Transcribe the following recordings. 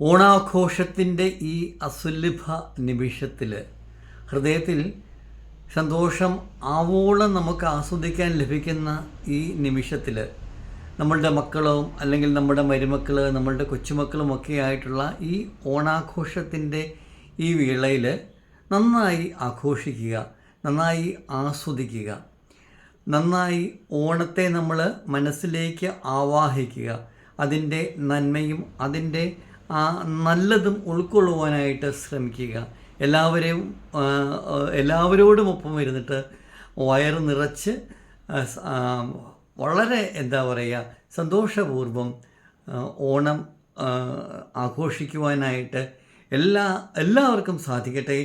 ഓണാഘോഷത്തിന്റെ ഈ അസുലഭ നിമിഷത്തിൽ ഹൃദയത്തിൽ സന്തോഷം ആവോളം നമുക്ക് ആസ്വദിക്കാൻ ലഭിക്കുന്ന ഈ നിമിഷത്തിൽ നമ്മളുടെ മക്കളും അല്ലെങ്കിൽ നമ്മുടെ മരുമക്കൾ നമ്മളുടെ കൊച്ചുമക്കളും ഒക്കെ ആയിട്ടുള്ള ഈ ഓണാഘോഷത്തിന്റെ ഈ വേളയിൽ നന്നായി ആഘോഷിക്കുക നന്നായി ആസ്വദിക്കുക നന്നായി ഓണത്തെ നമ്മൾ മനസ്സിലേക്ക് ആവാഹിക്കുക അതിന്റെ നന്മയും അതിന്റെ ആ നല്ലതും ഉൾക്കൊള്ളുവാനായിട്ട് ശ്രമിക്കുക. എല്ലാവരെയും എല്ലാവരോടും ഒപ്പം ഇരുന്നിട്ട് വയറ് നിറച്ച് വളരെ എന്താ പറയുക സന്തോഷപൂർവം ഓണം ആഘോഷിക്കുവാനായിട്ട് എല്ലാ എല്ലാവർക്കും സാധിക്കട്ടെ.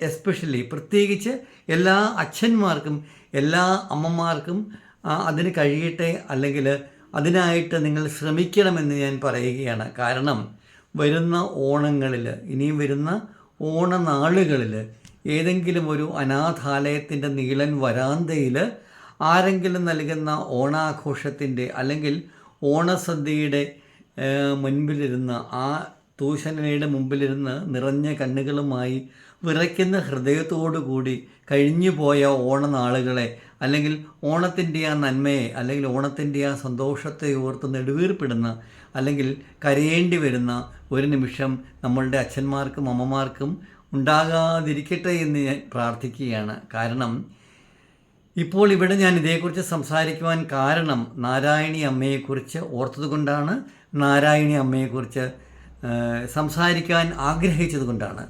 എസ്പെഷ്യലി പ്രത്യേകിച്ച് എല്ലാ അച്ഛന്മാർക്കും എല്ലാ അമ്മമാർക്കും അതിന് കഴിയട്ടെ. അല്ലെങ്കിൽ അതിനായിട്ട് നിങ്ങൾ ശ്രമിക്കണമെന്ന് ഞാൻ പറയുകയാണ്. കാരണം വരുന്ന ഓണങ്ങളിൽ ഇനിയും വരുന്ന ഓണനാളുകളിൽ ഏതെങ്കിലും ഒരു അനാഥാലയത്തിന്റെ നീളൻ വരാന്തയിൽ ആരെങ്കിലും നൽകുന്ന ഓണാഘോഷത്തിന്റെ അല്ലെങ്കിൽ ഓണസദ്യയുടെ മുൻപിലിരുന്ന് ആ തൂഷണയുടെ മുമ്പിലിരുന്ന് നിറഞ്ഞ കണ്ണുകളുമായി വിറയ്ക്കുന്ന ഹൃദയത്തോടു കൂടി കഴിഞ്ഞു പോയ ഓണനാളുകളെ അല്ലെങ്കിൽ ഓണത്തിന്റെ ആ നന്മയെ അല്ലെങ്കിൽ ഓണത്തിന്റെ ആ സന്തോഷത്തെ ഓർത്ത് നെടുവീർപ്പിടുന്ന അല്ലെങ്കിൽ കരയേണ്ടി വരുന്ന ഒരു നിമിഷം നമ്മളുടെ അച്ഛന്മാർക്കും അമ്മമാർക്കും ഉണ്ടാകാതിരിക്കട്ടെ എന്ന് ഞാൻ പ്രാർത്ഥിക്കുകയാണ്. കാരണം ഇപ്പോൾ ഇവിടെ ഞാൻ ഇതേക്കുറിച്ച് സംസാരിക്കുവാൻ കാരണം നാരായണി അമ്മയെക്കുറിച്ച് ഓർത്തതുകൊണ്ടാണ് നാരായണി അമ്മയെക്കുറിച്ച് സംസാരിക്കാൻ ആഗ്രഹിച്ചതുകൊണ്ടാണ്.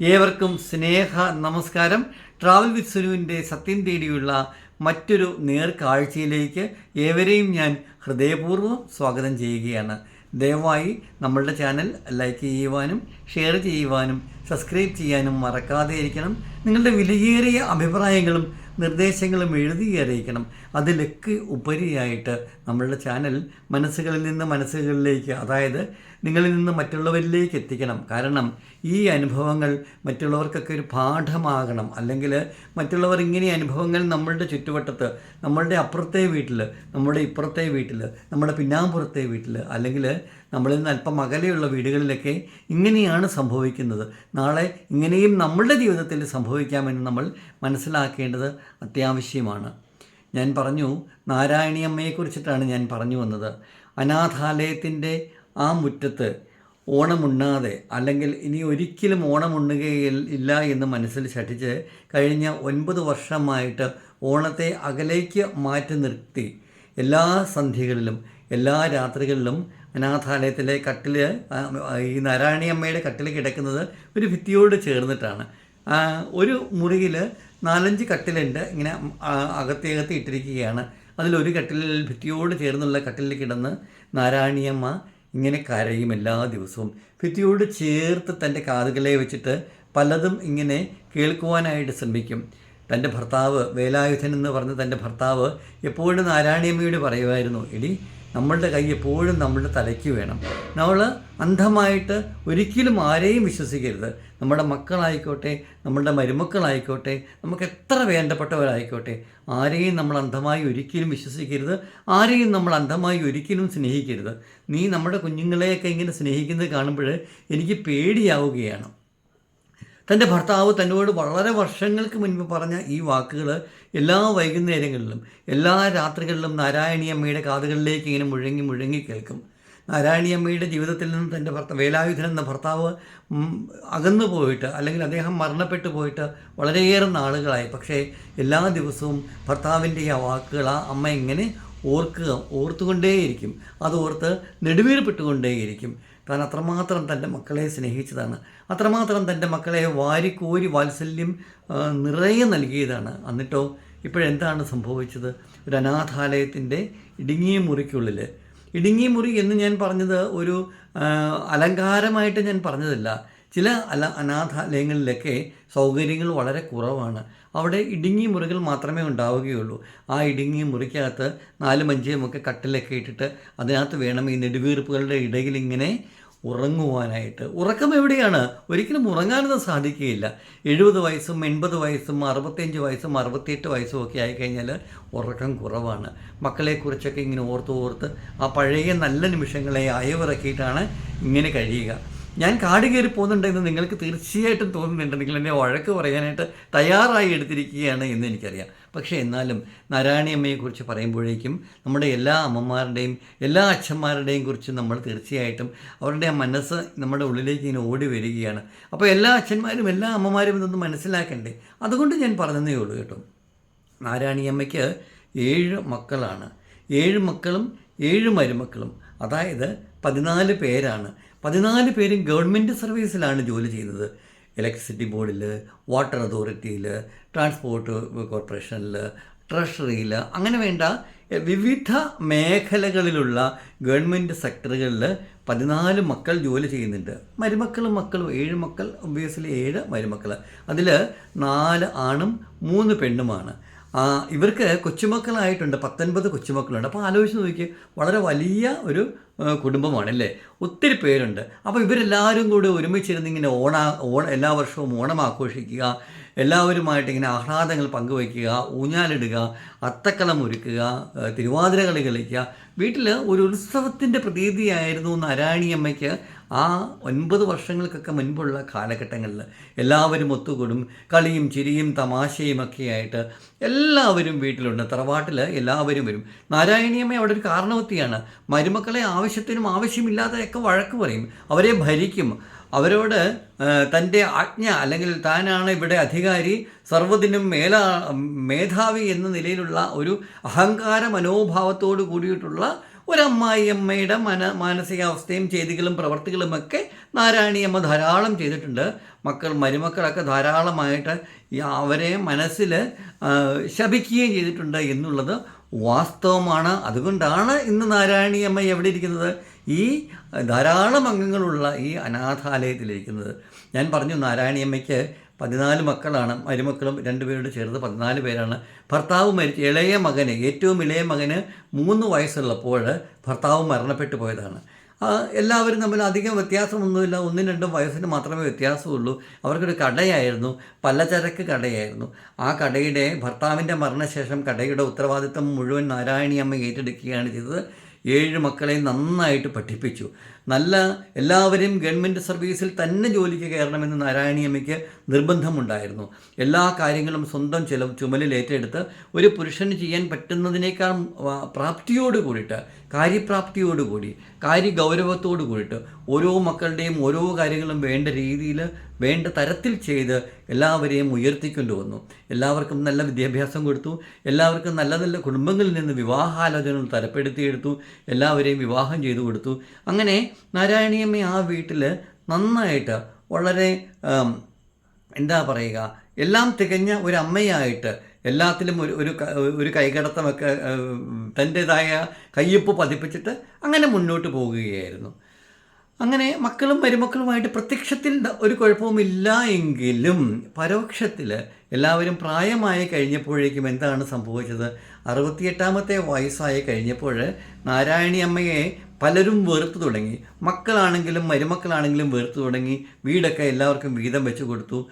ഏവർക്കും സ്നേഹ നമസ്കാരം. ട്രാവൽ വിത്ത് സുനുവിന്റെ സത്യം തേടിയുള്ള മറ്റൊരു നേർക്കാഴ്ചയിലേക്ക് ഏവരെയും ഞാൻ ഹൃദയപൂർവം സ്വാഗതം ചെയ്യുകയാണ്. ദയവായി നമ്മളുടെ ചാനൽ ലൈക്ക് ചെയ്യുവാനും ഷെയർ ചെയ്യുവാനും സബ്സ്ക്രൈബ് ചെയ്യാനും മറക്കാതെ ഇരിക്കണം. നിങ്ങളുടെ വിലയേറിയ അഭിപ്രായങ്ങളും നിർദ്ദേശങ്ങളും എഴുതി അറിയിക്കണം. അതിലൊക്കെ ഉപരിയായിട്ട് നമ്മളുടെ ചാനൽ മനസ്സുകളിൽ നിന്ന് മനസ്സുകളിലേക്ക് അതായത് നിങ്ങളിൽ നിന്ന് മറ്റുള്ളവരിലേക്ക് എത്തിക്കണം. കാരണം ഈ അനുഭവങ്ങൾ മറ്റുള്ളവർക്കൊക്കെ ഒരു പാഠമാകണം. അല്ലെങ്കിൽ മറ്റുള്ളവർ ഇങ്ങനെ അനുഭവങ്ങൾ നമ്മളുടെ ചുറ്റുവട്ടത്ത് നമ്മളുടെ അപ്പുറത്തെ വീട്ടിൽ നമ്മുടെ ഇപ്പുറത്തെ വീട്ടിൽ നമ്മുടെ പിന്നാമ്പുറത്തെ വീട്ടിൽ അല്ലെങ്കിൽ നമ്മളിൽ നിന്ന് അല്പം അകലെയുള്ള വീടുകളിലൊക്കെ ഇങ്ങനെയാണ് സംഭവിക്കുന്നത്. നാളെ ഇങ്ങനെയും നമ്മളുടെ ജീവിതത്തിൽ സംഭവിക്കാമെന്ന് നമ്മൾ മനസ്സിലാക്കേണ്ടത് അത്യാവശ്യമാണ്. ഞാൻ പറഞ്ഞു നാരായണിയമ്മയെക്കുറിച്ചിട്ടാണ് ഞാൻ പറഞ്ഞു വന്നത്. അനാഥാലയത്തിന്റെ ആ മുറ്റത്ത് ഓണമുണ്ണാതെ അല്ലെങ്കിൽ ഇനി ഒരിക്കലും ഓണമുണ്ണുകയില്ല എന്ന് മനസ്സിൽ ശഠിച്ച് കഴിഞ്ഞ ഒൻപത് വർഷമായിട്ട് ഓണത്തെ അകലേക്ക് മാറ്റി നിർത്തി. എല്ലാ സന്ധ്യകളിലും എല്ലാ രാത്രികളിലും അനാഥാലയത്തിലെ കട്ടിൽ ഈ നാരായണിയമ്മയുടെ കട്ടിൽ കിടക്കുന്നത് ഒരു ഭിത്തിയോട് ചേർന്നിട്ടാണ്. ഒരു മുറിയിൽ നാലഞ്ച് കട്ടിലുണ്ട്. ഇങ്ങനെ അകത്തി ഇട്ടിരിക്കുകയാണ്. അതിലൊരു കട്ടിലിൽ ഭിത്തിയോട് ചേർന്നുള്ള കട്ടിലിൽ കിടന്ന് നാരായണിയമ്മ ഇങ്ങനെ കരയും എല്ലാ ദിവസവും. ഭിത്തിയോട് ചേർത്ത് തന്റെ കാതുകളെ വെച്ചിട്ട് പലതും ഇങ്ങനെ കേൾക്കുവാനായിട്ട് ശ്രമിക്കും. തന്റെ ഭർത്താവ് വേലായുധൻ എന്ന് പറഞ്ഞ തന്റെ ഭർത്താവ് എപ്പോഴും നാരായണിയമ്മയോട് പറയുമായിരുന്നു എടി നമ്മളുടെ കൈ എപ്പോഴും നമ്മളുടെ തലയ്ക്ക് വേണം. നമ്മൾ അന്ധമായിട്ട് ഒരിക്കലും ആരെയും വിശ്വസിക്കരുത്. നമ്മുടെ മക്കളായിക്കോട്ടെ നമ്മളുടെ മരുമക്കളായിക്കോട്ടെ നമുക്ക് എത്ര വേണ്ടപ്പെട്ടവരായിക്കോട്ടെ ആരെയും നമ്മൾ അന്ധമായി ഒരിക്കലും വിശ്വസിക്കരുത്. ആരെയും നമ്മൾ അന്ധമായി ഒരിക്കലും സ്നേഹിക്കരുത്. നീ നമ്മുടെ കുഞ്ഞുങ്ങളെയൊക്കെ ഇങ്ങനെ സ്നേഹിക്കുന്നത് കാണുമ്പോൾ എനിക്ക് പേടിയാവുകയാണ്. തന്റെ ഭർത്താവ് തന്നോട് വളരെ വർഷങ്ങൾക്ക് മുൻപ് പറഞ്ഞ ഈ വാക്കുകൾ എല്ലാ വൈകുന്നേരങ്ങളിലും എല്ലാ രാത്രികളിലും നാരായണിയമ്മയുടെ കാതുകളിലേക്ക് ഇങ്ങനെ മുഴങ്ങി മുഴങ്ങി കേൾക്കും. നാരായണിയമ്മയുടെ ജീവിതത്തിൽ നിന്ന് തന്റെ ഭർത്താവ് വേലായുധൻ എന്ന ഭർത്താവ് അകന്നു പോയിട്ട് അല്ലെങ്കിൽ അദ്ദേഹം മരണപ്പെട്ടു പോയിട്ട് വളരെയേറെ നാളുകളായി. പക്ഷേ എല്ലാ ദിവസവും ഭർത്താവിന്റെ ആ വാക്കുകൾ ആ അമ്മ എങ്ങനെ ഓർക്കുക ഓർത്തുകൊണ്ടേയിരിക്കും. അത് ഓർത്ത് നെടുവീർപ്പെട്ടുകൊണ്ടേയിരിക്കും. താൻ അത്രമാത്രം തന്റെ മക്കളെ സ്നേഹിച്ചതാണ്. അത്രമാത്രം തന്റെ മക്കളെ വാരിക്കോരി വാത്സല്യം നിറയെ നൽകിയതാണ്. എന്നിട്ടോ ഇപ്പോഴെന്താണ് സംഭവിച്ചത്? ഒരു അനാഥാലയത്തിന്റെ ഇടുങ്ങിയ മുറിക്കുള്ളിൽ ഇടുങ്ങിയ മുറി എന്ന് ഞാൻ പറഞ്ഞത് ഒരു അലങ്കാരമായിട്ട് ഞാൻ പറഞ്ഞതല്ല. ചില അല അനാഥാലയങ്ങളിലൊക്കെ സൗകര്യങ്ങൾ വളരെ കുറവാണ്. അവിടെ ഇടുങ്ങിയ മുറികൾ മാത്രമേ ഉണ്ടാവുകയുള്ളൂ. ആ ഇടുങ്ങിയ മുറിക്കകത്ത് നാലും അഞ്ചും ഒക്കെ കട്ടിലൊക്കെ ഇട്ടിട്ട് അതിനകത്ത് വേണം ഈ നെടുവീർപ്പുകളുടെ ഇടയിൽ ഇങ്ങനെ ഉറങ്ങുവാനായിട്ട്. ഉറക്കം എവിടെയാണ്? ഒരിക്കലും ഉറങ്ങാനൊന്നും സാധിക്കുകയില്ല. എഴുപത് വയസ്സും എൺപത് വയസ്സും അറുപത്തിയഞ്ച് വയസ്സും അറുപത്തിയെട്ട് വയസ്സും ഒക്കെ ആയിക്കഴിഞ്ഞാൽ ഉറക്കം കുറവാണ്. മക്കളെക്കുറിച്ചൊക്കെ ഇങ്ങനെ ഓർത്ത് ഓർത്ത് ആ പഴയ നല്ല നിമിഷങ്ങളെ അയവിറക്കിയിട്ടാണ് ഇങ്ങനെ കഴിയുക. ഞാൻ കാട് കയറി പോകുന്നുണ്ടെന്ന് നിങ്ങൾക്ക് തീർച്ചയായിട്ടും തോന്നുന്നുണ്ട്. നിങ്ങൾ എന്നെ വഴക്ക് പറയാനായിട്ട് തയ്യാറായി എടുത്തിരിക്കുകയാണ് എന്ന് എനിക്കറിയാം. പക്ഷേ എന്നാലും നാരായണിയമ്മയെക്കുറിച്ച് പറയുമ്പോഴേക്കും നമ്മുടെ എല്ലാ അമ്മമാരുടെയും എല്ലാ അച്ഛന്മാരുടെയും കുറിച്ച് നമ്മൾ തീർച്ചയായിട്ടും അവരുടെ ആ മനസ്സ് നമ്മുടെ ഉള്ളിലേക്ക് ഇങ്ങനെ ഓടി വരികയാണ്. അപ്പോൾ എല്ലാ അച്ഛന്മാരും എല്ലാ അമ്മമാരും ഇതൊന്ന് മനസ്സിലാക്കണ്ടേ? അതുകൊണ്ട് ഞാൻ പറഞ്ഞതേ ഉള്ളൂ കേട്ടോ. നാരായണിയമ്മയ്ക്ക് ഏഴ് മക്കളാണ്. ഏഴ് മക്കളും ഏഴ് മരുമക്കളും. അതായത് പതിനാല് പേരാണ്. പതിനാല് പേരും ഗവൺമെന്റ് സർവീസിലാണ് ജോലി ചെയ്യുന്നത്. ഇലക്ട്രിസിറ്റി ബോർഡിൽ വാട്ടർ അതോറിറ്റിയിൽ ട്രാൻസ്പോർട്ട് കോർപ്പറേഷനിൽ ട്രഷറിയിൽ അങ്ങനെ വേണ്ട വിവിധ മേഖലകളിലുള്ള ഗവൺമെന്റ് സെക്ടറുകളിൽ പതിനാല് മക്കൾ ജോലി ചെയ്യുന്നുണ്ട്. മരുമക്കളും മക്കളും ഏഴ് മക്കൾ ഒബ്വിയസ്ലി ഏഴ് മരുമക്കൾ അതിൽ നാല് ആണും മൂന്ന് പെണ്ണുമാണ്. ഇവർക്ക് കൊച്ചുമക്കളായിട്ടുണ്ട് പത്തൊൻപത് കൊച്ചുമക്കളുണ്ട്. അപ്പോൾ ആലോചിച്ച് നോക്കി വളരെ വലിയ ഒരു കുടുംബമാണ് അല്ലേ ഒത്തിരി പേരുണ്ട്. അപ്പോൾ ഇവരെല്ലാവരും കൂടി ഒരുമിച്ചിരുന്ന് ഇങ്ങനെ ഓണ ഓണ എല്ലാ വർഷവും ഓണം ആഘോഷിക്കുക എല്ലാവരുമായിട്ട് ഇങ്ങനെ ആഹ്ലാദങ്ങൾ പങ്കുവയ്ക്കുക ഊഞ്ഞാലിടുക അത്തക്കളം ഒരുക്കുക ആ, തിരുവാതിര കളി കളിക്കുക. വീട്ടിൽ ഒരു ഉത്സവത്തിന്റെ പ്രതീതിയായിരുന്നു നാരായണിയമ്മയ്ക്ക് ആ ഒൻപത് വർഷങ്ങൾക്കൊക്കെ മുൻപുള്ള കാലഘട്ടങ്ങളിൽ എല്ലാവരും ഒത്തുകൂടും കളിയും ചിരിയും തമാശയും ഒക്കെ ആയിട്ട് എല്ലാവരും വീട്ടിലുണ്ട്. തറവാട്ടിൽ എല്ലാവരും വരും. നാരായണിയമ്മ അവിടെ ഒരു കാരണവത്തിയാണ്. മരുമക്കളെ ആവശ്യത്തിനും ആവശ്യമില്ലാതെയൊക്കെ വഴക്ക് പറയും. അവരെ ഭരിക്കും. അവരോട് തന്റെ ആജ്ഞ അല്ലെങ്കിൽ താനാണ് ഇവിടെ അധികാരി സർവതിനും മേല മേധാവി എന്ന നിലയിലുള്ള ഒരു അഹങ്കാര മനോഭാവത്തോട് കൂടിയിട്ടുള്ള ഒരമ്മായിയമ്മയുടെ മന മാനസികാവസ്ഥയും ചെയ്തികളും പ്രവർത്തികളും ഒക്കെ നാരായണിയമ്മ ധാരാളം ചെയ്തിട്ടുണ്ട്. മക്കൾ മരുമക്കളൊക്കെ ധാരാളമായിട്ട് അവരെ മനസ്സിൽ ശപിക്കുകയും ചെയ്തിട്ടുണ്ട് എന്നുള്ളത് വാസ്തവമാണ്. അതുകൊണ്ടാണ് ഇന്ന് നാരായണിയമ്മ എവിടെ ഇരിക്കുന്നത്? ഈ ധാരാളം അംഗങ്ങളുള്ള ഈ അനാഥാലയത്തിലിരിക്കുന്നത്. ഞാൻ പറഞ്ഞു നാരായണിയമ്മയ്ക്ക് പതിനാല് മക്കളാണ്. മരുമക്കളും രണ്ടുപേരോട് ചേർത്ത് പതിനാല് പേരാണ്. ഭർത്താവ് മരിച്ച ഇളയ മകന് ഏറ്റവും ഇളയ മകന് മൂന്ന് വയസ്സുള്ളപ്പോൾ ഭർത്താവ് മരണപ്പെട്ടു പോയതാണ്. എല്ലാവരും തമ്മിൽ അധികം വ്യത്യാസമൊന്നുമില്ല. ഒന്നും രണ്ടും വയസ്സിന് മാത്രമേ വ്യത്യാസമുള്ളൂ. അവർക്കൊരു കടയായിരുന്നു. പലചരക്ക് കടയായിരുന്നു. ആ കടയുടെ ഭർത്താവിന്റെ മരണശേഷം കടയുടെ ഉത്തരവാദിത്തം മുഴുവൻ നാരായണിയമ്മ ഏറ്റെടുക്കുകയാണ് ചെയ്തത്. ഏഴ് മക്കളെ നന്നായിട്ട് പഠിപ്പിച്ചു. നല്ല എല്ലാവരും ഗവൺമെന്റ് സർവീസിൽ തന്നെ ജോലിക്ക് കയറണമെന്ന് നാരായണിയമ്മയ്ക്ക് നിർബന്ധമുണ്ടായിരുന്നു. എല്ലാ കാര്യങ്ങളും സ്വന്തം ചില ചുമലിൽ ഏറ്റെടുത്ത് ഒരു പുരുഷന് ചെയ്യാൻ പറ്റുന്നതിനേക്കാൾ പ്രാപ്തിയോട് കൂടിയിട്ട് കാര്യപ്രാപ്തിയോട് കൂടി കാര്യ ഗൗരവത്തോട് കൂടിയിട്ട് ഓരോ മക്കളുടെയും ഓരോ കാര്യങ്ങളും വേണ്ട രീതിയിൽ വേണ്ട തരത്തിൽ ചെയ്ത് എല്ലാവരെയും ഉയർത്തിക്കൊണ്ടു വന്നു. എല്ലാവർക്കും നല്ല വിദ്യാഭ്യാസം കൊടുത്തു. എല്ലാവർക്കും നല്ല നല്ല കുടുംബങ്ങളിൽ നിന്ന് വിവാഹാലോചനകൾ തരപ്പെടുത്തിയെടുത്തു. എല്ലാവരെയും വിവാഹം ചെയ്തു കൊടുത്തു. അങ്ങനെ നാരായണീയമ്മ ആ വീട്ടിൽ നന്നായിട്ട് വളരെ എന്താ പറയുക എല്ലാം തികഞ്ഞ ഒരു അമ്മയായിട്ട് എല്ലാത്തിലും ഒരു ഒരു ഒരു കൈകടത്തമൊക്കെ തന്റേതായ കയ്യൊപ്പ് പതിപ്പിച്ചിട്ട് അങ്ങനെ മുന്നോട്ട് പോവുകയായിരുന്നു അങ്ങനെ മക്കളും മരുമക്കളുമായിട്ട് പ്രത്യക്ഷത്തിൽ ഒരു കുഴപ്പവുമില്ല എങ്കിലും പരോക്ഷത്തിൽ എല്ലാവരും പ്രായമായി കഴിഞ്ഞപ്പോഴേക്കും എന്താണ് സംഭവിച്ചത്? അറുപത്തിയെട്ടാമത്തെ വയസ്സായി കഴിഞ്ഞപ്പോൾ നാരായണി അമ്മയെ പലരും വെറുത്തു തുടങ്ങി. മക്കളാണെങ്കിലും മരുമക്കളാണെങ്കിലും വെറുത്തു തുടങ്ങി. വീടൊക്കെ എല്ലാവർക്കും വീതം വെച്ച് കൊടുത്തു.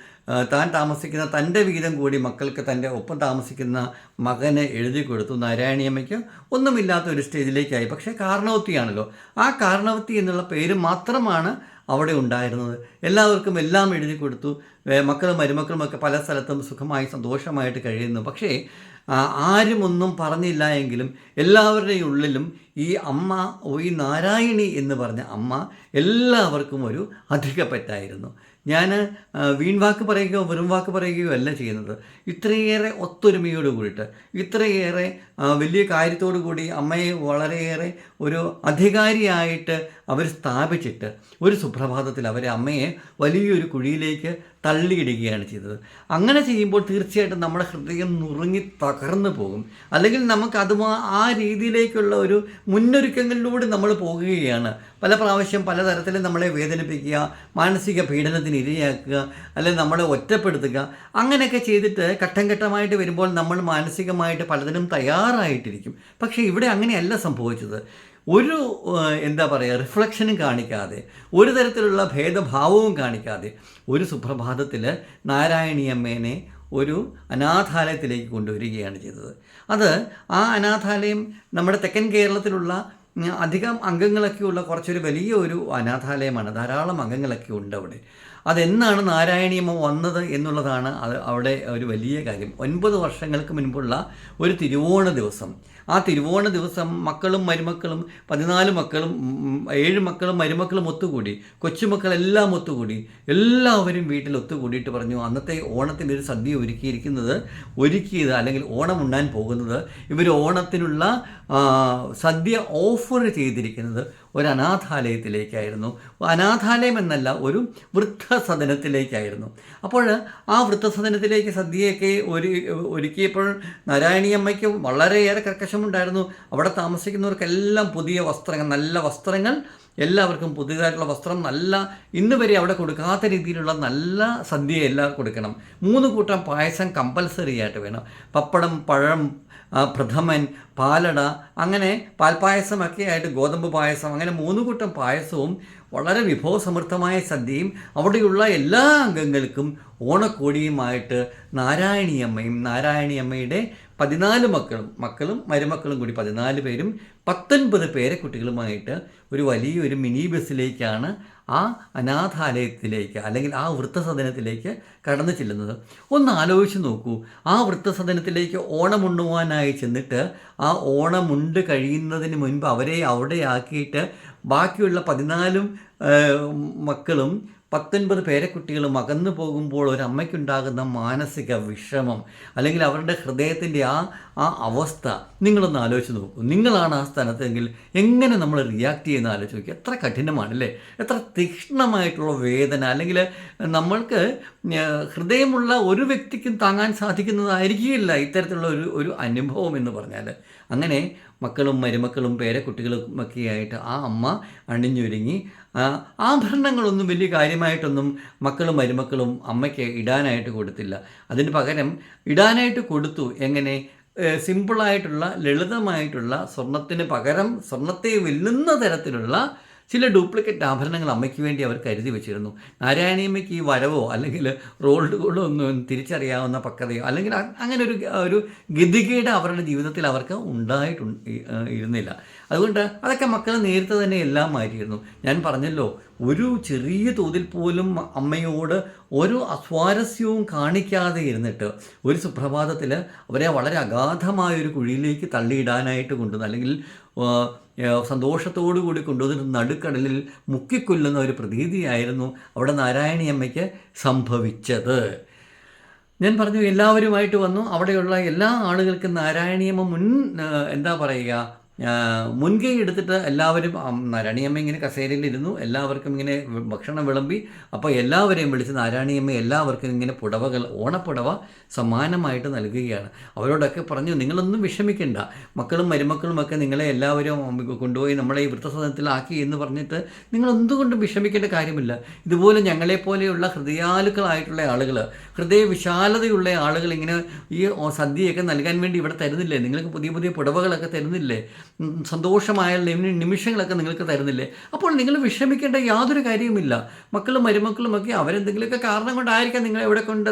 താൻ താമസിക്കുന്ന തന്റെ വീതം കൂടി മക്കൾക്ക് തന്റെ ഒപ്പം താമസിക്കുന്ന മകനെ എഴുതി കൊടുത്തു. നാരായണിയമ്മയ്ക്ക് ഒന്നുമില്ലാത്ത ഒരു സ്റ്റേജിലേക്കായി. പക്ഷേ കാരണവത്തിയാണല്ലോ. ആ കാരണവത്തി എന്നുള്ള പേര് മാത്രമാണ് അവിടെ ഉണ്ടായിരുന്നത്. എല്ലാവർക്കും എല്ലാം എഴുതി കൊടുത്തു. മക്കളും മരുമക്കളും ഒക്കെ പല സ്ഥലത്തും സുഖമായി സന്തോഷമായിട്ട് കഴിയുന്നു. പക്ഷേ ആരും ഒന്നും പറഞ്ഞില്ല എങ്കിലും എല്ലാവരുടെയും ഉള്ളിലും ഈ അമ്മ ഈ നാരായണി എന്ന് പറഞ്ഞ അമ്മ എല്ലാവർക്കും ഒരു അധികപ്പറ്റായിരുന്നു ഞാൻ വീൺവാക്ക് പറയുകയോ വെറും വാക്ക് പറയുകയോ അല്ല ചെയ്യുന്നത്. ഇത്രയേറെ ഒത്തൊരുമയോട് കൂടിയിട്ട് ഇത്രയേറെ വലിയ കാര്യത്തോടു കൂടി അമ്മയെ വളരെയേറെ ഒരു അധികാരിയായിട്ട് അവർ സ്ഥാപിച്ചിട്ട് ഒരു സുപ്രഭാതത്തിൽ അവരെ അമ്മയെ വലിയൊരു കുഴിയിലേക്ക് തള്ളിയിടുകയാണ് ചെയ്തത്. അങ്ങനെ ചെയ്യുമ്പോൾ തീർച്ചയായിട്ടും നമ്മുടെ ഹൃദയം നുറുങ്ങി തകർന്നു പോകും. അല്ലെങ്കിൽ നമുക്ക് അത് ആ രീതിയിലേക്കുള്ള ഒരു മുന്നൊരുക്കങ്ങളിലൂടെ നമ്മൾ പോകുകയാണ്. പല പ്രാവശ്യം പലതരത്തിലും നമ്മളെ വേദനിപ്പിക്കുക മാനസിക പീഡനത്തിന് ഇരയാക്കുക അല്ലെങ്കിൽ നമ്മളെ ഒറ്റപ്പെടുത്തുക. അങ്ങനെയൊക്കെ ചെയ്തിട്ട് ഘട്ടം ഘട്ടമായിട്ട് വരുമ്പോൾ നമ്മൾ മാനസികമായിട്ട് പലതിനും തയ്യാറായിട്ടിരിക്കും. പക്ഷേ ഇവിടെ അങ്ങനെയല്ല സംഭവിച്ചത്. ഒരു എന്താ പറയുക റിഫ്ലക്ഷനും കാണിക്കാതെ ഒരു തരത്തിലുള്ള ഭേദഭാവവും കാണിക്കാതെ ഒരു സുപ്രഭാതത്തിൽ നാരായണിയമ്മേനെ ഒരു അനാഥാലയത്തിലേക്ക് കൊണ്ടുവരികയാണ് ചെയ്തത്. അത് ആ അനാഥാലയം നമ്മുടെ തെക്കൻ കേരളത്തിലുള്ള അധികം അംഗങ്ങളൊക്കെയുള്ള കുറച്ചൊരു വലിയ ഒരു അനാഥാലയമാണ്. ധാരാളം അംഗങ്ങളൊക്കെ ഉണ്ട് അവിടെ അതെന്നാണ് നാരായണീയമ്മ വന്നത് എന്നുള്ളതാണ് അത് അവിടെ ഒരു വലിയ കാര്യം. ഒൻപത് വർഷങ്ങൾക്ക് മുൻപുള്ള ഒരു തിരുവോണ ദിവസം. ആ തിരുവോണ ദിവസം മക്കളും മരുമക്കളും പതിനാല് മക്കളും ഏഴ് മക്കളും മരുമക്കളും ഒത്തുകൂടി കൊച്ചുമക്കളെല്ലാം ഒത്തുകൂടി എല്ലാവരും വീട്ടിൽ ഒത്തുകൂടിയിട്ട് പറഞ്ഞു അന്നത്തെ ഓണത്തിന്റെ ഒരു സദ്യ ഒരുക്കിയിരിക്കുന്നത് ഒരുക്കിയത് അല്ലെങ്കിൽ ഓണം ഉണ്ണാൻ പോകുന്നത് ഇവർ ഓണത്തിനുള്ള സദ്യ ഓഫർ ചെയ്തിരിക്കുന്നത് ഒരു അനാഥാലയത്തിലേക്കായിരുന്നു അനാഥാലയം എന്നല്ല ഒരു വൃദ്ധസദനത്തിലേക്കായിരുന്നു. അപ്പോൾ ആ വൃദ്ധസദനത്തിലേക്ക് സദ്യയൊക്കെ ഒരു ഒരുക്കിയപ്പോൾ നാരായണിയമ്മയ്ക്ക് വളരെയേറെ കർക്കശമുണ്ടായിരുന്നു. അവിടെ താമസിക്കുന്നവർക്കെല്ലാം പുതിയ വസ്ത്രങ്ങൾ നല്ല വസ്ത്രങ്ങൾ എല്ലാവർക്കും പുതിയതായിട്ടുള്ള വസ്ത്രം നല്ല ഇന്ന് വരെ അവിടെ കൊടുക്കാത്ത രീതിയിലുള്ള നല്ല സദ്യ എല്ലാം കൊടുക്കണം. മൂന്ന് കൂട്ടം പായസം കമ്പൽസറി ആയിട്ട് വേണം. പപ്പടം പഴം പ്രഥമൻ പാലട അങ്ങനെ പാൽപ്പായസമൊക്കെ ആയിട്ട് ഗോതമ്പ് പായസം അങ്ങനെ മൂന്ന് കൂട്ടം പായസവും വളരെ വിഭവസമൃദ്ധമായ സദ്യയും അവിടെയുള്ള എല്ലാ അംഗങ്ങൾക്കും ഓണക്കോടിയുമായിട്ട് നാരായണിയമ്മയും നാരായണിയമ്മയുടെ പതിനാല് മക്കളും മക്കളും മരുമക്കളും കൂടി പതിനാല് പേരും പത്തൊൻപത് പേരക്കുട്ടികളുമായിട്ട് ഒരു വലിയൊരു മിനി ബസ്സിലേക്കാണ് ആ അനാഥാലയത്തിലേക്ക് അല്ലെങ്കിൽ ആ വൃത്തസദനത്തിലേക്ക് കടന്നു ചെല്ലുന്നത്. ഒന്ന് ആലോചിച്ച് നോക്കൂ. ആ വൃത്തസദനത്തിലേക്ക് ഓണമുണ്ണുവാനായി ചെന്നിട്ട് ആ ഓണമുണ്ട് കഴിയുന്നതിന് മുൻപ് അവരെ അവിടെ ആക്കിയിട്ട് ബാക്കിയുള്ള പതിനാലും മക്കളും പത്തൊൻപത് പേരക്കുട്ടികളും അകന്നു പോകുമ്പോൾ ഒരു അമ്മയ്ക്കുണ്ടാകുന്ന മാനസിക വിഷമം അല്ലെങ്കിൽ അവരുടെ ഹൃദയത്തിന്റെ ആ ആ അവസ്ഥ നിങ്ങളൊന്ന് ആലോചിച്ച് നോക്കൂ. നിങ്ങളാണ് ആ സ്ഥാനത്തെങ്കിൽ എങ്ങനെ നമ്മൾ റിയാക്ട് ചെയ്യുന്ന ആലോചിച്ച് നോക്കി എത്ര കഠിനമാണ് അല്ലേ? എത്ര തീക്ഷ്ണമായിട്ടുള്ള വേദന അല്ലെങ്കിൽ നമ്മൾക്ക് ഹൃദയമുള്ള ഒരു വ്യക്തിക്കും താങ്ങാൻ സാധിക്കുന്നതായിരിക്കില്ല ഇത്തരത്തിലുള്ള ഒരു ഒരു അനുഭവം എന്ന് പറഞ്ഞാൽ അങ്ങനെ മക്കളും മരുമക്കളും പേരക്കുട്ടികളും ഒക്കെ ആയിട്ട് ആ അമ്മ അണിഞ്ഞൊരുങ്ങി. ആഭരണങ്ങളൊന്നും വലിയ കാര്യമായിട്ടൊന്നും മക്കളും മരുമക്കളും അമ്മയ്ക്ക് ഇടാനായിട്ട് കൊടുത്തില്ല. അതിന് പകരം ഇടാനായിട്ട് കൊടുത്തു. എങ്ങനെ? സിമ്പിളായിട്ടുള്ള ലളിതമായിട്ടുള്ള സ്വർണത്തിന് പകരം സ്വർണത്തെ വെല്ലുന്ന തരത്തിലുള്ള ചില ഡ്യൂപ്ലിക്കേറ്റ് ആഭരണങ്ങൾ അമ്മയ്ക്ക് വേണ്ടി അവർ കരുതി വെച്ചിരുന്നു. നാരായണിയമ്മയ്ക്ക് ഈ വരവോ അല്ലെങ്കിൽ റോൾഡ് ഗോൾഡോ ഒന്നും തിരിച്ചറിയാവുന്ന പക്വതയോ അല്ലെങ്കിൽ അങ്ങനെ ഒരു ഒരു ഗതികേട് അവരുടെ ജീവിതത്തിൽ അവർക്ക് ഉണ്ടായിട്ടു ഇരുന്നില്ല. അതുകൊണ്ട് അതൊക്കെ മക്കൾ നേരത്തെ തന്നെ എല്ലാം മാറ്റിയിരുന്നു. ഞാൻ പറഞ്ഞല്ലോ ഒരു ചെറിയ തോതിൽ പോലും അമ്മയോട് ഒരു അസ്വാരസ്യവും കാണിക്കാതെ ഇരുന്നിട്ട് ഒരു സുപ്രഭാതത്തിൽ അവരെ വളരെ അഗാധമായ ഒരു കുഴിയിലേക്ക് തള്ളിയിടാനായിട്ട് കൊണ്ടുവന്നു അല്ലെങ്കിൽ സന്തോഷത്തോടു കൂടി കൊണ്ടുവന്നിട്ട് നടുക്കടലിൽ മുക്കിക്കൊല്ലുന്ന ഒരു പ്രതീതിയായിരുന്നു അവിടെ നാരായണി അമ്മയ്ക്ക് സംഭവിച്ചത്. ഞാൻ പറഞ്ഞു എല്ലാവരുമായിട്ട് വന്നു. അവിടെയുള്ള എല്ലാ ആളുകൾക്കും നാരായണീയമ്മ മുൻ എന്താ പറയുക മുൻകൈ എടുത്തിട്ട് എല്ലാവരും നാരായണിയമ്മ ഇങ്ങനെ കസേരയിൽ ഇരുന്നു എല്ലാവർക്കും ഇങ്ങനെ ഭക്ഷണം വിളമ്പി. അപ്പോൾ എല്ലാവരെയും വിളിച്ച് നാരായണിയമ്മ എല്ലാവർക്കും ഇങ്ങനെ പുടവകൾ ഓണപ്പുടവ സമ്മാനമായിട്ട് നൽകുകയാണ്. അവരോടൊക്കെ പറഞ്ഞു നിങ്ങളൊന്നും വിഷമിക്കേണ്ട. മക്കളും മരുമക്കളും ഒക്കെ നിങ്ങളെ എല്ലാവരും കൊണ്ടുപോയി നമ്മളെ ഈ വൃത്തസദനത്തിലാക്കി എന്ന് പറഞ്ഞിട്ട് നിങ്ങൾ എന്തുകൊണ്ടും വിഷമിക്കേണ്ട കാര്യമില്ല. ഇതുപോലെ ഞങ്ങളെപ്പോലെയുള്ള ഹൃദയാലുക്കളായിട്ടുള്ള ആളുകൾ ഹൃദയ വിശാലതയുള്ള ആളുകൾ ഇങ്ങനെ ഈ സദ്യയൊക്കെ നൽകാൻ വേണ്ടി ഇവിടെ തരുന്നില്ലേ? നിങ്ങൾക്ക് പുതിയ പുതിയ പുടവകളൊക്കെ തരുന്നില്ലേ? സന്തോഷമായ നിമിഷങ്ങളൊക്കെ നിങ്ങൾക്ക് തരുന്നില്ലേ? അപ്പോൾ നിങ്ങൾ വിഷമിക്കേണ്ട യാതൊരു കാര്യവുമില്ല. മക്കളും മരുമക്കളും ഒക്കെ അവരെന്തെങ്കിലുമൊക്കെ കാരണം കൊണ്ടായിരിക്കാം നിങ്ങളെ എവിടെ കൊണ്ട്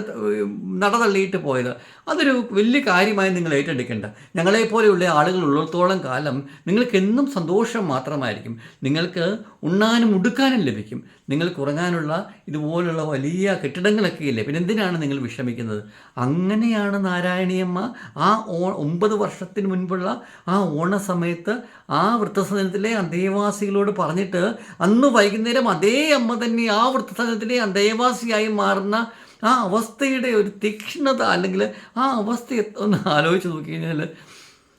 നടതള്ളിയിട്ട് പോയത്. അതൊരു വലിയ കാര്യമായി നിങ്ങൾ ഏറ്റെടുക്കേണ്ട. ഞങ്ങളെപ്പോലെയുള്ള ആളുകൾ ഉള്ളിടത്തോളം കാലം നിങ്ങൾക്ക് എന്നും സന്തോഷം മാത്രമായിരിക്കും. നിങ്ങൾക്ക് ഉണ്ണാനും ഉടുക്കാനും ലഭിക്കും. നിങ്ങൾക്ക് കുറങ്ങാനുള്ള ഇതുപോലുള്ള വലിയ കെട്ടിടങ്ങളൊക്കെ ഇല്ലേ പിന്നെ എന്തിനാണ് നിങ്ങൾ വിഷമിക്കുന്നത് അങ്ങനെയാണ് നാരായണിയമ്മ ആ ഓ ഒമ്പത് വർഷത്തിന് മുൻപുള്ള ആ ഓണസമയത്ത് ആ വൃത്തസദനത്തിലെ അന്തേവാസികളോട് പറഞ്ഞിട്ട് അന്ന് വൈകുന്നേരം അതേ അമ്മ തന്നെ ആ വൃത്തസദനത്തിലെ അന്തേവാസിയായി മാറുന്ന ആ അവസ്ഥയുടെ ഒരു തീക്ഷ്ണത അല്ലെങ്കിൽ ആ അവസ്ഥ ഒന്ന് ആലോചിച്ച് നോക്കി കഴിഞ്ഞാൽ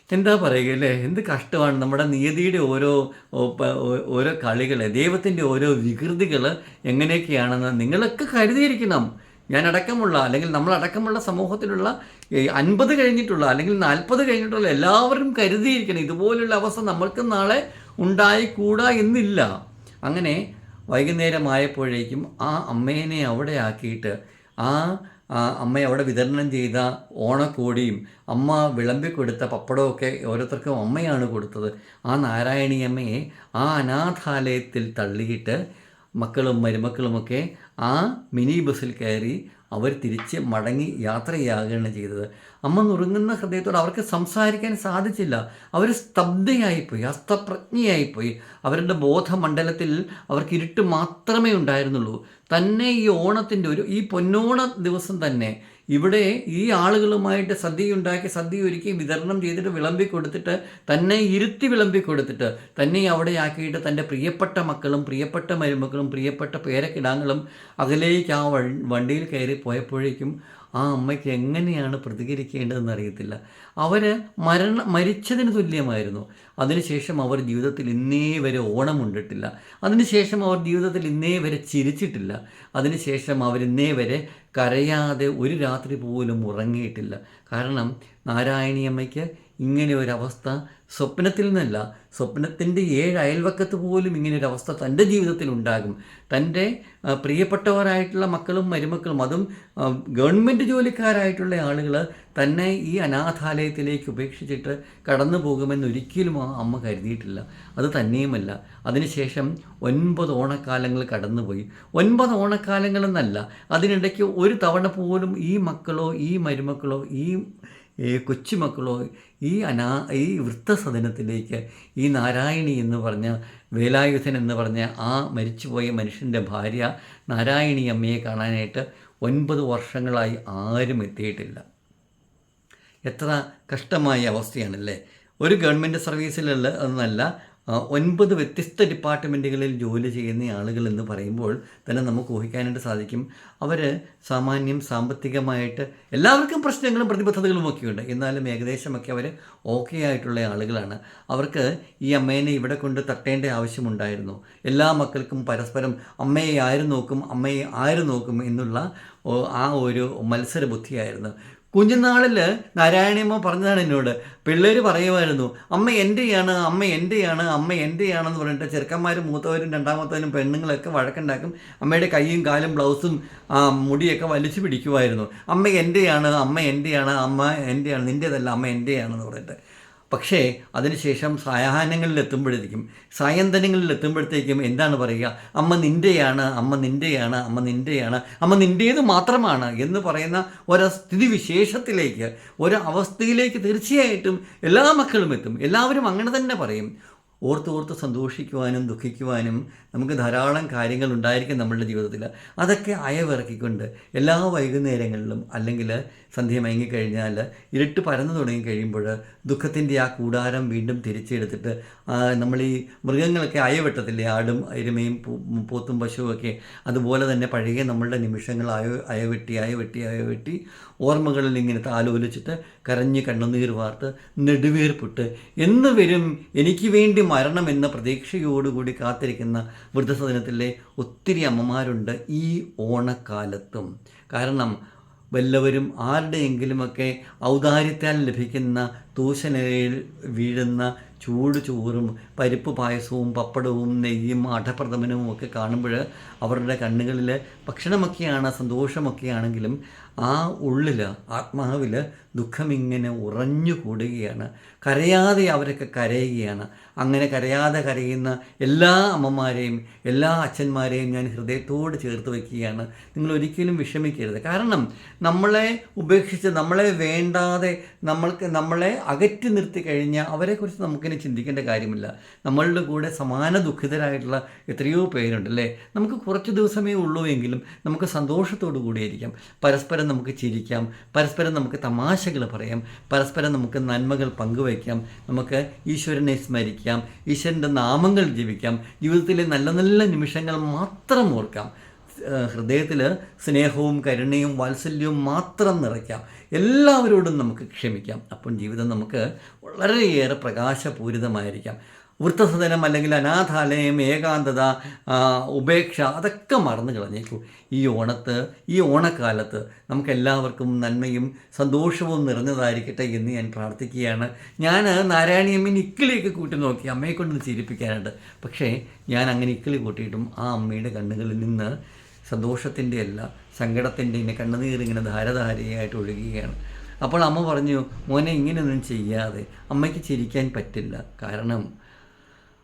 എന്താ പറയുക അല്ലേ? എന്ത് കഷ്ടമാണ് നമ്മുടെ നിയതിയുടെ ഓരോ ഓരോ കളികൾ ദൈവത്തിന്റെ ഓരോ വികൃതികൾ എങ്ങനെയൊക്കെയാണെന്ന് നിങ്ങളൊക്കെ കരുതിയിരിക്കണം. ഞാൻ അടക്കമുള്ള അല്ലെങ്കിൽ നമ്മളടക്കമുള്ള സമൂഹത്തിലുള്ള അൻപത് കഴിഞ്ഞിട്ടുള്ള അല്ലെങ്കിൽ നാൽപ്പത് കഴിഞ്ഞിട്ടുള്ള എല്ലാവരും കരുതിയിരിക്കണം. ഇതുപോലുള്ള അവസ്ഥ നമ്മൾക്ക് നാളെ ഉണ്ടായിക്കൂടാ എന്നില്ല. അങ്ങനെ വൈകുന്നേരമായപ്പോഴേക്കും ആ അമ്മേനെ അവിടെ ആക്കിയിട്ട് ആ അമ്മ അവിടെ വിതരണം ചെയ്ത ഓണക്കോടിയും അമ്മ വിളമ്പിക്കൊടുത്ത പപ്പടമൊക്കെ ഓരോരുത്തർക്കും അമ്മയാണ് കൊടുത്തത്. ആ നാരായണിയമ്മയെ ആ അനാഥാലയത്തിൽ തള്ളിയിട്ട് മക്കളും മരുമക്കളുമൊക്കെ ആ മിനി ബസ്സിൽ കയറി അവർ തിരിച്ച് മടങ്ങി യാത്രയാകുകയാണ് ചെയ്തത്. അമ്മ നുറുങ്ങുന്ന ഹൃദയത്തോട് അവർക്ക് സംസാരിക്കാൻ സാധിച്ചില്ല. അവർ സ്തബ്ധയായിപ്പോയി അസ്തപ്രജ്ഞയായിപ്പോയി. അവരുടെ ബോധമണ്ഡലത്തിൽ അവർക്ക് ഇരുട്ട് മാത്രമേ ഉണ്ടായിരുന്നുള്ളൂ. തന്നെ ഈ ഓണത്തിന്റെ ഒരു ഈ പൊന്നോണ ദിവസം തന്നെ ഇവിടെ ഈ ആളുകളുമായിട്ട് സദ്യ ഉണ്ടാക്കി സദ്യ ഒരുക്കി വിതരണം ചെയ്തിട്ട് വിളമ്പി കൊടുത്തിട്ട് തന്നെ ഇരുത്തി വിളമ്പി കൊടുത്തിട്ട് തന്നെ അവിടെ ആക്കിയിട്ട് തന്റെ പ്രിയപ്പെട്ട മക്കളും പ്രിയപ്പെട്ട മരുമക്കളും പ്രിയപ്പെട്ട പേരക്കിടാങ്ങളും അകലേക്ക് ആ വണ്ടിയിൽ കയറി പോയപ്പോഴേക്കും ആ അമ്മയ്ക്ക് എങ്ങനെയാണ് പ്രതികരിക്കേണ്ടതെന്ന് അറിയത്തില്ല. അവർ മരണ മരിച്ചതിന് തുല്യമായിരുന്നു. അതിനുശേഷം അവർ ജീവിതത്തിൽ ഇന്നേ വരെ ഓണം ഉണ്ടിട്ടില്ല അതിനുശേഷം അവർ ജീവിതത്തിൽ ഇന്നേ വരെ ചിരിച്ചിട്ടില്ല. അതിനുശേഷം അവർ ഇന്നേ വരെ കരയാതെ ഒരു രാത്രി പോലും ഉറങ്ങിയിട്ടില്ല. കാരണം നാരായണിയമ്മയ്ക്ക് ഇങ്ങനെ ഒരവസ്ഥ സ്വപ്നത്തിൽ നിന്നല്ല സ്വപ്നത്തിന്റെ ഏഴ് അയൽവക്കത്ത് പോലും ഇങ്ങനെ ഒരു അവസ്ഥ തന്റെ ജീവിതത്തിൽ ഉണ്ടാകും തന്റെ പ്രിയപ്പെട്ടവരായിട്ടുള്ള മക്കളും മരുമക്കളും അതും ഗവൺമെന്റ് ജോലിക്കാരായിട്ടുള്ള ആളുകൾ തന്നെ ഈ അനാഥാലയത്തിലേക്ക് ഉപേക്ഷിച്ചിട്ട് കടന്നു പോകുമെന്ന് ഒരിക്കലും ആ അമ്മ കരുതിയിട്ടില്ല. അത് തന്നെയുമല്ല. അതിനുശേഷം ഒൻപത് ഓണക്കാലങ്ങൾ കടന്നുപോയി. ഒൻപത് ഓണക്കാലങ്ങളെന്നല്ല അതിനിടയ്ക്ക് ഒരു തവണ പോലും ഈ മക്കളോ ഈ മരുമക്കളോ ഈ ഈ കൊച്ചുമക്കളോ ഈ അനാ ഈ വൃത്തസദനത്തിലേക്ക് ഈ നാരായണി എന്ന് പറഞ്ഞ വേലായുധൻ എന്ന് പറഞ്ഞ ആ മരിച്ചുപോയ മനുഷ്യന്റെ ഭാര്യ നാരായണി അമ്മയെ കാണാനായിട്ട് ഒൻപത് വർഷങ്ങളായി ആരും എത്തിയിട്ടില്ല. എത്ര കഷ്ടമായ അവസ്ഥയാണല്ലേ? ഒരു ഗവൺമെന്റ് സർവീസിലുള്ള എന്നല്ല ഒൻപത് വ്യത്യസ്ത ഡിപ്പാർട്ട്മെന്റുകളിൽ ജോലി ചെയ്യുന്ന ആളുകൾ എന്ന് പറയുമ്പോൾ തന്നെ നമുക്ക് ഊഹിക്കാനായിട്ട് സാധിക്കും. അവർ സാമാന്യം സാമ്പത്തികമായിട്ട് എല്ലാവർക്കും പ്രശ്നങ്ങളും പ്രതിബദ്ധതകളും ഒക്കെ ഉണ്ട്. എന്നാലും ഏകദേശമൊക്കെ അവർ ഓക്കെ ആയിട്ടുള്ള ആളുകളാണ്. അവർക്ക് ഈ അമ്മേനെ ഇവിടെ കൊണ്ട് തട്ടേണ്ട ആവശ്യമുണ്ടായിരുന്നു. എല്ലാ മക്കൾക്കും പരസ്പരം അമ്മയെ ആര് നോക്കും അമ്മയെ ആര് നോക്കും എന്നുള്ള ആ ഒരു മത്സര ബുദ്ധിയായിരുന്നു കുഞ്ഞുനാളിൽ നാരായണിയമ്മ പറഞ്ഞതാണ് എന്നോട്. പിള്ളേർ പറയുമായിരുന്നു അമ്മ എന്റെയാണ് അമ്മ എന്റെയാണ് അമ്മ എന്റെയാണെന്ന് പറഞ്ഞിട്ട് ചെറുക്കന്മാരും മൂത്തവരും രണ്ടാമത്തവരും പെണ്ണുങ്ങളൊക്കെ വഴക്കുണ്ടാക്കും. അമ്മയുടെ കൈയും കാലും ബ്ലൗസും മുടിയൊക്കെ വലിച്ചു പിടിക്കുമായിരുന്നു. അമ്മ എന്റെയാണ് അമ്മ എന്റെയാണ് അമ്മ എന്റെയാണ് നിന്റേതല്ല അമ്മ എന്റെയാണെന്ന് പറഞ്ഞിട്ട്. പക്ഷേ അതിനുശേഷം സായാഹ്നങ്ങളിലെത്തുമ്പോഴത്തേക്കും സായന്തനങ്ങളിലെത്തുമ്പോഴത്തേക്കും എന്താണ് പറയുക? അമ്മ നിന്റെയാണ് അമ്മ നിന്റെയാണ് അമ്മ നിന്റെയാണ് അമ്മ നിന്റേത് മാത്രമാണ് എന്ന് പറയുന്ന ഒരു സ്ഥിതിവിശേഷത്തിലേക്ക് ഒരു അവസ്ഥയിലേക്ക് തീർച്ചയായിട്ടും എല്ലാ മക്കളും എത്തും. എല്ലാവരും അങ്ങനെ തന്നെ പറയും. ഓർത്ത് ഓർത്ത് സന്തോഷിക്കുവാനും ദുഃഖിക്കുവാനും നമുക്ക് ധാരാളം കാര്യങ്ങൾ ഉണ്ടായിരിക്കും നമ്മളുടെ ജീവിതത്തിൽ. അതൊക്കെ അയവിറക്കിക്കൊണ്ട് എല്ലാ വൈകുന്നേരങ്ങളിലും അല്ലെങ്കിൽ സന്ധ്യ മയങ്ങിക്കഴിഞ്ഞാൽ ഇരുട്ട് പരന്നു തുടങ്ങി കഴിയുമ്പോൾ ദുഃഖത്തിന്റെ ആ കൂടാരം വീണ്ടും തിരിച്ചെടുത്തിട്ട് നമ്മൾ ഈ മൃഗങ്ങളൊക്കെ അയവെട്ടത്തില്ലേ ആടും എരുമയും പോത്തും പശുവും ഒക്കെ അതുപോലെ തന്നെ പഴകിയ നമ്മളുടെ നിമിഷങ്ങൾ അയ അയവെട്ടി അയവെട്ടി അയവെട്ടി ഓർമ്മകളിൽ ഇങ്ങനെ താലോലിച്ചിട്ട് കരഞ്ഞ് കണ്ണുനീർ വാർത്ത് നെടുവീർപ്പിട്ട് എന്ന് വരും എനിക്ക് വേണ്ടി മരണം എന്ന പ്രതീക്ഷയോടുകൂടി കാത്തിരിക്കുന്ന വൃദ്ധസദനത്തിലെ ഒത്തിരി അമ്മമാരുണ്ട് ഈ ഓണക്കാലത്തും. കാരണം വല്ലവരും ആരുടെയെങ്കിലുമൊക്കെ ഔദാര്യത്താൽ ലഭിക്കുന്ന തൂശനയിൽ വീഴുന്ന ചൂട് ചോറും പരിപ്പ് പായസവും പപ്പടവും നെയ്യും ആഠപ്രഥമനവും ഒക്കെ കാണുമ്പോൾ അവരുടെ കണ്ണുകളിൽ ഭക്ഷണമൊക്കെയാണ് സന്തോഷമൊക്കെയാണെങ്കിലും ആ ഉള്ളിൽ ആത്മാവിൽ ദുഃഖമിങ്ങനെ ഉറഞ്ഞു കൂടുകയാണ്. കരയാതെ അവരൊക്കെ കരയുകയാണ്. അങ്ങനെ കരയാതെ കരയുന്ന എല്ലാ അമ്മമാരെയും എല്ലാ അച്ഛന്മാരെയും ഞാൻ ഹൃദയത്തോട് ചേർത്ത് വയ്ക്കുകയാണ്. നിങ്ങൾ ഒരിക്കലും വിഷമിക്കരുത്. കാരണം നമ്മളെ ഉപേക്ഷിച്ച് നമ്മളെ വേണ്ടാതെ നമ്മൾക്ക് നമ്മളെ അകറ്റി നിർത്തി കഴിഞ്ഞാൽ അവരെക്കുറിച്ച് നമുക്കിനി ചിന്തിക്കേണ്ട കാര്യമില്ല. നമ്മളുടെ കൂടെ സമാന ദുഃഖിതരായിട്ടുള്ള എത്രയോ പേരുണ്ട് അല്ലേ നമുക്ക് കുറച്ച് ദിവസമേ ഉള്ളൂ എങ്കിലും നമുക്ക് സന്തോഷത്തോടു കൂടിയിരിക്കാം. പരസ്പരം നമുക്ക് ചിരിക്കാം. പരസ്പരം നമുക്ക് തമാശകൾ പറയാം. പരസ്പരം നമുക്ക് നന്മകൾ പങ്കുവയ്ക്കാം. നമുക്ക് ഈശ്വരനെ സ്മരിക്കാം. ഈശ്വരന്റെ നാമങ്ങൾ ജപിക്കാം. ജീവിതത്തിലെ നല്ല നല്ല നിമിഷങ്ങൾ മാത്രം ഓർക്കാം. ഹൃദയത്തിൽ സ്നേഹവും കരുണയും വാത്സല്യവും മാത്രം നിറയ്ക്കാം. എല്ലാവരോടും നമുക്ക് ക്ഷമിക്കാം. അപ്പം ജീവിതം നമുക്ക് വളരെയേറെ പ്രകാശപൂരിതമായിരിക്കാം. വൃത്തസദനം അല്ലെങ്കിൽ അനാഥാലയം ഏകാന്തത ഉപേക്ഷ അതൊക്കെ മറന്നു കളഞ്ഞേക്കൂ. ഈ ഓണത്ത് ഈ ഓണക്കാലത്ത് നമുക്കെല്ലാവർക്കും നന്മയും സന്തോഷവും നിറഞ്ഞതായിരിക്കട്ടെ എന്ന് ഞാൻ പ്രാർത്ഥിക്കുകയാണ്. ഞാൻ നാരായണിയമ്മീൻ ഇക്കിളിയൊക്കെ കൂട്ടി നോക്കി അമ്മയെ കൊണ്ട് ചിരിപ്പിക്കാനുണ്ട് പക്ഷേ ഞാൻ അങ്ങനെ ഇക്കിളി കൂട്ടിയിട്ടും ആ അമ്മയുടെ കണ്ണുകളിൽ നിന്ന് സന്തോഷത്തിന്റെ അല്ല സങ്കടത്തിന്റെ ഇങ്ങനെ കണ്ണുനീർ ഇങ്ങനെ ധാരധാരയായിട്ട് ഒഴുകുകയാണ്. അപ്പോൾ അമ്മ പറഞ്ഞു മോനെ ഇങ്ങനെയൊന്നും ചെയ്യാതെ അമ്മയ്ക്ക് ചിരിക്കാൻ പറ്റില്ല. കാരണം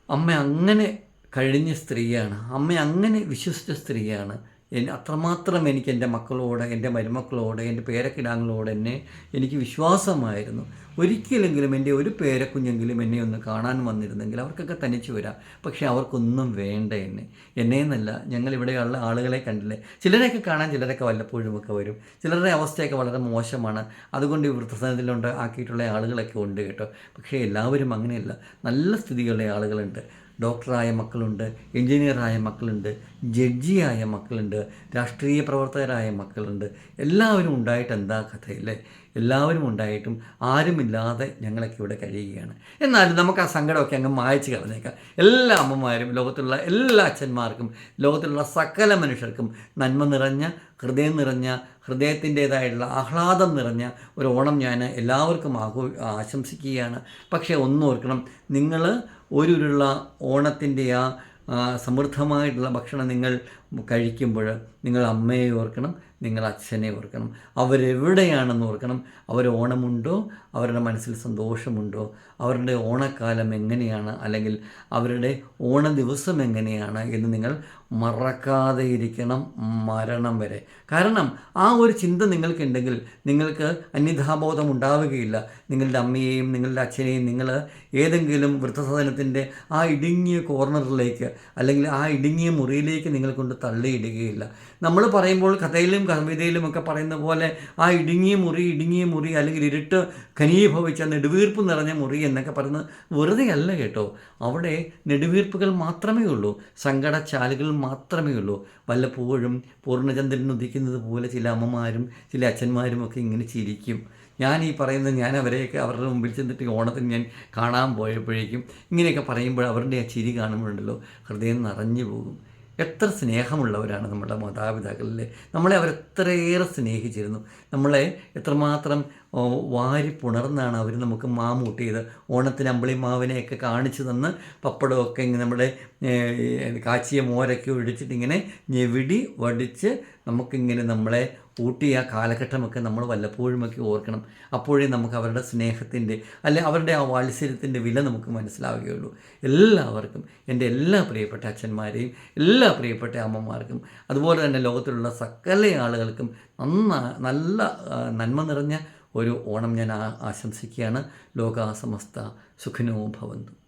അമ്മ അങ്ങനെ കഴിഞ്ഞ സ്ത്രീയാണ്. അമ്മ അങ്ങനെ വിശ്വസിച്ച സ്ത്രീയാണ്. അത്രമാത്രം എനിക്ക് എന്റെ മക്കളോട് എന്റെ മരുമക്കളോട് എന്റെ പേരക്കിടാങ്ങളോട് എന്നെ എനിക്ക് വിശ്വാസമായിരുന്നു. ഒരിക്കലെങ്കിലും എന്റെ ഒരു പേരക്കുഞ്ഞെങ്കിലും എന്നെ ഒന്ന് കാണാൻ വന്നിരുന്നെങ്കിൽ അവർക്കൊക്കെ തനിച്ച് വരാം. പക്ഷേ അവർക്കൊന്നും വേണ്ട എന്നെ. എന്നെ എന്നല്ല ഞങ്ങൾ ഇവിടെയുള്ള ആളുകളെ കണ്ടില്ലേ? ചിലരെയൊക്കെ കാണാൻ ചിലരൊക്കെ വല്ലപ്പോഴും ഒക്കെ വരും. ചിലരുടെ അവസ്ഥയൊക്കെ വളരെ മോശമാണ്. അതുകൊണ്ട് ഈ വൃദ്ധസനത്തിലുണ്ട് ആക്കിയിട്ടുള്ള ആളുകളൊക്കെ ഉണ്ട് കേട്ടോ. പക്ഷേ എല്ലാവരും അങ്ങനെയല്ല. നല്ല സ്ഥിതിയുള്ള ആളുകളുണ്ട്. ഡോക്ടറായ മക്കളുണ്ട് എൻജിനീയറായ മക്കളുണ്ട് ജഡ്ജിയായ മക്കളുണ്ട് രാഷ്ട്രീയ പ്രവർത്തകരായ മക്കളുണ്ട്. എല്ലാവരും ഉണ്ടായിട്ട് എന്താ കഥയില്ലേ? എല്ലാവരും ഉണ്ടായിട്ടും ആരുമില്ലാതെ ഞങ്ങളൊക്കെ ഇവിടെ കഴിയുകയാണ്. എന്നാലും നമുക്ക് ആ സങ്കടമൊക്കെ അങ്ങ് മായച്ച് കളഞ്ഞേക്കാം. എല്ലാ അമ്മമാരും ലോകത്തുള്ള എല്ലാ അച്ഛന്മാർക്കും ലോകത്തിലുള്ള സകല മനുഷ്യർക്കും നന്മ നിറഞ്ഞ ഹൃദയം നിറഞ്ഞ ഹൃദയത്തിന്റേതായിട്ടുള്ള ആഹ്ലാദം നിറഞ്ഞ ഒരു ഓണം ഞാൻ എല്ലാവർക്കും ആഘോ ആശംസിക്കുകയാണ്. പക്ഷേ ഒന്നോർക്കണം നിങ്ങൾ ഒരുരുള്ള ഓണത്തിന്റെ ആ സമൃദ്ധമായിട്ടുള്ള ഭക്ഷണം നിങ്ങൾ കഴിക്കുമ്പോൾ നിങ്ങൾ അമ്മയെ ഓർക്കണം നിങ്ങൾ അച്ഛനെ ഓർക്കണം അവരെവിടെയാണെന്ന് ഓർക്കണം അവർ ഓണമുണ്ടോ അവരുടെ മനസ്സിൽ സന്തോഷമുണ്ടോ അവരുടെ ഓണക്കാലം എങ്ങനെയാണ്? അല്ലെങ്കിൽ അവരുടെ ഓണ ദിവസം എങ്ങനെയാണ്? എന്ന് നിങ്ങൾ മറക്കാതെ ഇരിക്കണം മരണം വരെ. കാരണം ആ ഒരു ചിന്ത നിങ്ങൾക്കുണ്ടെങ്കിൽ നിങ്ങൾക്ക് അന്യഥാബോധം ഉണ്ടാവുകയില്ല. നിങ്ങളുടെ അമ്മയെയും നിങ്ങളുടെ അച്ഛനെയും നിങ്ങൾ ഏതെങ്കിലും വൃദ്ധസദനത്തിന്റെ ആ ഇടുങ്ങിയ കോർണറിലേക്ക് അല്ലെങ്കിൽ ആ ഇടുങ്ങിയ മുറിയിലേക്ക് നിങ്ങൾ കൊണ്ട് തള്ളിയിടുകയില്ല. നമ്മൾ പറയുമ്പോൾ കഥയിലും കവിതയിലും ഒക്കെ പറയുന്ന പോലെ ആ ഇടുങ്ങിയ മുറി ഇടുങ്ങിയ മുറി അല്ലെങ്കിൽ ഇരുട്ട് ഖനീഭവിച്ച നെടുവീർപ്പ് നിറഞ്ഞ മുറി എന്നൊക്കെ പറയുന്നത് വെറുതെ അല്ല കേട്ടോ. അവിടെ നെടുവീർപ്പുകൾ മാത്രമേ ഉള്ളൂ. സങ്കടച്ചാലുകൾ മാത്രമേ ഉള്ളൂ. വല്ലപ്പോഴും പൂർണചന്ദ്രൻ ഉദിക്കുന്നത് പോലെ ചില അമ്മമാരും ചില അച്ഛന്മാരും ഒക്കെ ഇങ്ങനെ ചിരിക്കും. ഞാൻ ഈ പറയുന്നത് ഞാൻ അവരെയൊക്കെ അവരുടെ മുമ്പിൽ ചെന്നിട്ട് ഓണത്തിന് ഞാൻ കാണാൻ പോയപ്പോഴേക്കും ഇങ്ങനെയൊക്കെ പറയുമ്പോൾ അവരുടെ ആ ചിരി കാണുമ്പോഴുണ്ടല്ലോ ഹൃദയം നിറഞ്ഞു പോകും. എത്ര സ്നേഹമുള്ളവരാണ് നമ്മുടെ മാതാപിതാക്കളിലെ. നമ്മളെ അവരെത്രയേറെ സ്നേഹിച്ചിരുന്നു. നമ്മളെ എത്രമാത്രം വാരി പുണർന്നാണ് അവർ നമുക്ക് മാമൂട്ടിയത്. ഓണത്തിന് അമ്പിളി മാവിനെയൊക്കെ കാണിച്ചു തന്ന് പപ്പടമൊക്കെ ഇങ്ങനെ നമ്മുടെ കാച്ചിയ മോരൊക്കെ ഒഴിച്ചിട്ട് ഇങ്ങനെ ഞെവിടി വടിച്ച് നമുക്കിങ്ങനെ നമ്മളെ ഊട്ടിയ ആ കാലഘട്ടമൊക്കെ നമ്മൾ വല്ലപ്പോഴുമൊക്കെ ഓർക്കണം. അപ്പോഴേ നമുക്ക് അവരുടെ സ്നേഹത്തിന്റെ അല്ലെ അവരുടെ ആ വാത്സല്യത്തിന്റെ വില നമുക്ക് മനസ്സിലാവുകയുള്ളൂ. എല്ലാവർക്കും എന്റെ എല്ലാ പ്രിയപ്പെട്ട അച്ഛന്മാരെയും എല്ലാ പ്രിയപ്പെട്ട അമ്മമാർക്കും അതുപോലെ തന്നെ ലോകത്തിലുള്ള സകല ആളുകൾക്കും നന്ന നല്ല നന്മ നിറഞ്ഞ ഒരു ഓണം ഞാൻ ആശംസിക്കുകയാണ്. ലോകാസമസ്ത സുഖിനോ ഭവന്തു.